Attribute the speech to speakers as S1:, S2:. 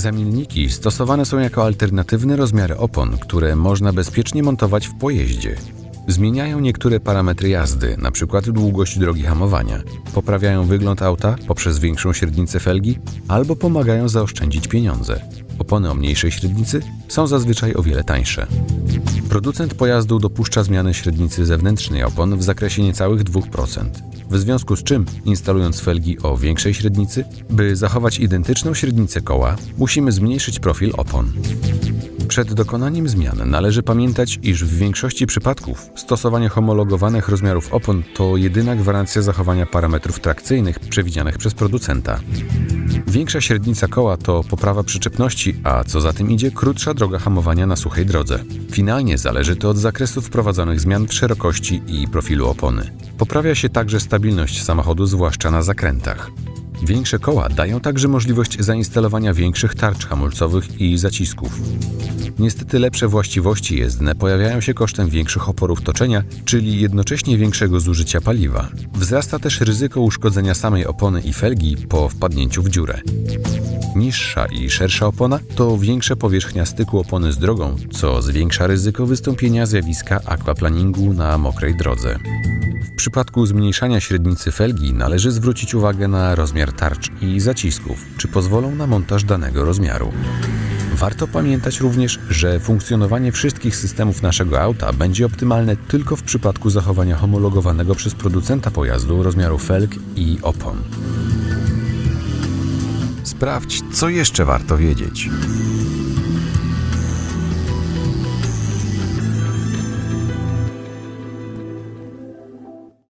S1: Zamilniki stosowane są jako alternatywne rozmiary opon, które można bezpiecznie montować w pojeździe. Zmieniają niektóre parametry jazdy, np. długość drogi hamowania, poprawiają wygląd auta poprzez większą średnicę felgi albo pomagają zaoszczędzić pieniądze. Opony o mniejszej średnicy są zazwyczaj o wiele tańsze. Producent pojazdu dopuszcza zmianę średnicy zewnętrznej opon w zakresie niecałych 2%. W związku z czym, instalując felgi o większej średnicy, by zachować identyczną średnicę koła, musimy zmniejszyć profil opon. Przed dokonaniem zmian należy pamiętać, iż w większości przypadków stosowanie homologowanych rozmiarów opon to jedyna gwarancja zachowania parametrów trakcyjnych przewidzianych przez producenta. Większa średnica koła to poprawa przyczepności, a co za tym idzie, krótsza droga hamowania na suchej drodze. Finalnie zależy to od zakresu wprowadzonych zmian w szerokości i profilu opony. Poprawia się także stabilność samochodu, zwłaszcza na zakrętach. Większe koła dają także możliwość zainstalowania większych tarcz hamulcowych i zacisków. Niestety lepsze właściwości jezdne pojawiają się kosztem większych oporów toczenia, czyli jednocześnie większego zużycia paliwa. Wzrasta też ryzyko uszkodzenia samej opony i felgi po wpadnięciu w dziurę. Niższa i szersza opona to większa powierzchnia styku opony z drogą, co zwiększa ryzyko wystąpienia zjawiska aquaplaningu na mokrej drodze. Przypadku zmniejszania średnicy felgi należy zwrócić uwagę na rozmiar tarcz i zacisków, czy pozwolą na montaż danego rozmiaru. Warto pamiętać również, że funkcjonowanie wszystkich systemów naszego auta będzie optymalne tylko w przypadku zachowania homologowanego przez producenta pojazdu rozmiaru felg i opon.
S2: Sprawdź, co jeszcze warto wiedzieć.